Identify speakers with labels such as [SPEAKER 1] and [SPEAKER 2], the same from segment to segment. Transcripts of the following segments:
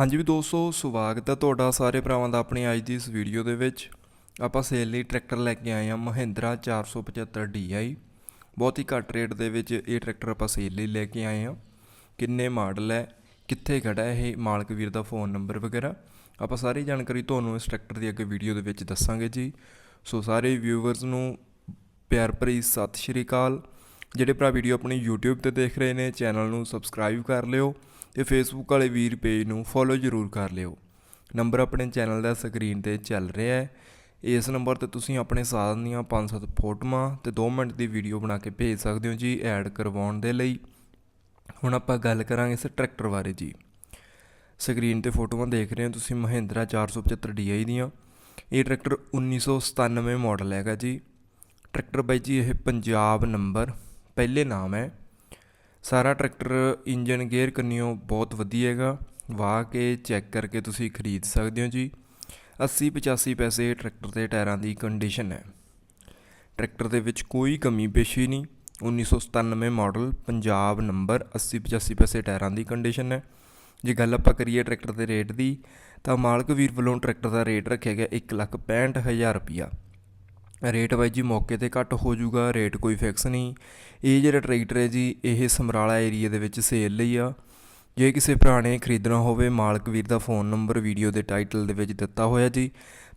[SPEAKER 1] ਹਾਂਜੀ ਵੀ ਦੋਸਤੋ ਸਵਾਗਤ ਹੈ ਤੁਹਾਡਾ ਸਾਰੇ ਭਰਾਵਾਂ ਦਾ ਆਪਣੀ ਅੱਜ ਦੀ ਇਸ ਵੀਡੀਓ ਦੇ ਵਿੱਚ। ਆਪਾਂ ਸੇਲ ਲਈ ਟਰੈਕਟਰ ਲੈ ਕੇ ਆਏ ਹਾਂ ਮਹਿੰਦਰਾ 475 DI ਬਹੁਤ ਹੀ ਘੱਟ ਰੇਟ ਦੇ ਵਿੱਚ ਇਹ ਟਰੈਕਟਰ ਆਪਾਂ ਸੇਲ ਲਈ ਲੈ ਕੇ ਆਏ ਹਾਂ। ਕਿੰਨੇ ਮਾਡਲ ਹੈ, ਕਿੱਥੇ ਖੜਾ ਇਹ ਮਾਲਕ ਵੀਰ ਦਾ ਫੋਨ ਨੰਬਰ ਵਗੈਰਾ। ਆਪਾਂ ਸਾਰੀ ਜਾਣਕਾਰੀ ਤੁਹਾਨੂੰ ਇਸ ਟਰੈਕਟਰ ਦੀ ਅੱਗੇ ਵੀਡੀਓ ਦੇ ਵਿੱਚ ਦੱਸਾਂਗੇ ਜੀ। ਸੋ ਸਾਰੇ ਵਿਊਵਰਸ ਨੂੰ ਪਿਆਰ ਭਰੀ ਸਤਿ ਸ਼੍ਰੀ ਅਕਾਲ। ਜਿਹੜੇ ਭਰਾ ਵੀਡੀਓ ਆਪਣੀ YouTube ਤੇ ਦੇਖ ਰਹੇ ਨੇ, ਚੈਨਲ ਨੂੰ ਸਬਸਕ੍ਰਾਈਬ ਕਰ ਲਿਓ ਤੇ ਫੇਸਬੁੱਕ ਵਾਲੇ ਵੀਰ ਪੇਜ ਨੂੰ ਫੋਲੋ ਜ਼ਰੂਰ ਕਰ ਲਿਓ। ਨੰਬਰ ਆਪਣੇ ਚੈਨਲ ਦਾ ਸਕਰੀਨ ਤੇ ਚੱਲ ਰਿਹਾ ਹੈ। ਇਸ ਨੰਬਰ ਤੇ ਤੁਸੀਂ ਆਪਣੇ ਸਾਧਨ ਦੀਆਂ 5-7 ਫੋਟੋਆਂ ਤੇ 2 ਮਿੰਟ ਦੀ ਵੀਡੀਓ ਬਣਾ ਕੇ ਭੇਜ ਸਕਦੇ ਹੋ ਜੀ ਐਡ ਕਰਵਾਉਣ ਦੇ ਲਈ। ਹੁਣ ਆਪਾਂ ਗੱਲ ਕਰਾਂਗੇ ਇਸ ਟਰੈਕਟਰ ਬਾਰੇ ਜੀ। ਸਕਰੀਨ ਤੇ ਫੋਟੋਆਂ ਦੇਖ ਰਹੇ ਹੋ ਤੁਸੀਂ ਮਹਿੰਦਰਾ 475 DI ਦੀਆਂ। ਇਹ ਟਰੈਕਟਰ 1997 ਮਾਡਲ ਹੈਗਾ ਜੀ। ਟਰੈਕਟਰ ਬਾਈ ਜੀ, ਇਹ ਪੰਜਾਬ ਨੰਬਰ ਪਹਿਲੇ ਨਾਮ ਹੈ। ਸਾਰਾ ਟਰੈਕਟਰ ਇੰਜਨ, ਗੇਅਰ, ਕੰਨਿਓ ਬਹੁਤ ਵਧੀਆ ਹੈਗਾ। ਵਾਹ ਕੇ ਚੈੱਕ ਕਰਕੇ ਤੁਸੀਂ ਖਰੀਦ ਸਕਦੇ ਹੋ ਜੀ। 80 85 ਪੈਸੇ ਟਰੈਕਟਰ ਦੇ ਟਾਇਰਾਂ ਦੀ ਕੰਡੀਸ਼ਨ ਹੈ। ਟਰੈਕਟਰ ਦੇ ਵਿੱਚ ਕੋਈ ਕਮੀ ਪੇਸ਼ੀ ਨਹੀਂ। 1997 ਮਾਡਲ, ਪੰਜਾਬ ਨੰਬਰ 80 85 ਪੈਸੇ ਟਾਇਰਾਂ ਦੀ ਕੰਡੀਸ਼ਨ ਹੈ। ਜੇ ਗੱਲ ਆਪਾਂ ਕਰੀਏ ਟਰੈਕਟਰ ਦੇ ਰੇਟ ਦੀ, ਤਾਂ ਮਾਲਕ ਵੀਰ ਵੱਲੋਂ ਟਰੈਕਟਰ ਦਾ ਰੇਟ ਰੱਖਿਆ ਗਿਆ 165000 ਰੁਪਿਆ ਰੇਟ ਬਾਈ ਜੀ ਮੌਕੇ ਤੇ ਘੱਟ ਹੋ ਜਾਊਗਾ, ਰੇਟ ਕੋਈ ਫਿਕਸ ਨਹੀਂ। ਇਹ ਜਿਹੜਾ ਟਰੈਕਟਰ ਹੈ ਜੀ, ਇਹ ਸਮਰਾਲਾ ਏਰੀਆ ਦੇ ਵਿੱਚ ਸੇਲ ਲਈ ਆ। ਜੇ ਕਿਸੇ ਭਰਾ ਨੇ ਖਰੀਦਣਾ ਹੋਵੇ, ਮਾਲਕ ਵੀਰ ਦਾ ਫੋਨ ਨੰਬਰ ਵੀਡੀਓ ਦੇ ਟਾਈਟਲ ਦੇ ਵਿੱਚ ਦਿੱਤਾ ਹੋਇਆ ਜੀ।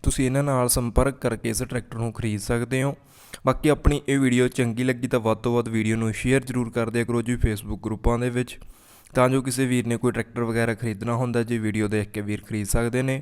[SPEAKER 1] ਤੁਸੀਂ ਇਹਨਾਂ ਨਾਲ ਸੰਪਰਕ ਕਰਕੇ ਇਸ ਟਰੈਕਟਰ ਨੂੰ ਖਰੀਦ ਸਕਦੇ ਹੋ। ਬਾਕੀ ਆਪਣੀ ਇਹ ਵੀਡੀਓ ਚੰਗੀ ਲੱਗੀ ਤਾਂ ਵੱਧ ਤੋਂ ਵੱਧ ਵੀਡੀਓ ਨੂੰ ਸ਼ੇਅਰ ਜ਼ਰੂਰ ਕਰ ਦਿਆ ਕਰੋ ਜੀ ਫੇਸਬੁੱਕ ਗਰੁੱਪਾਂ ਦੇ ਵਿੱਚ। ਤਾਂ ਜੋ ਕਿਸੇ ਵੀਰ ਨੇ ਕੋਈ ਟਰੈਕਟਰ ਵਗੈਰਾ ਖਰੀਦਣਾ ਹੁੰਦਾ, ਜੀ ਵੀਡੀਓ ਦੇਖ ਕੇ ਵੀਰ ਖਰੀਦ ਸਕਦੇ ਨੇ।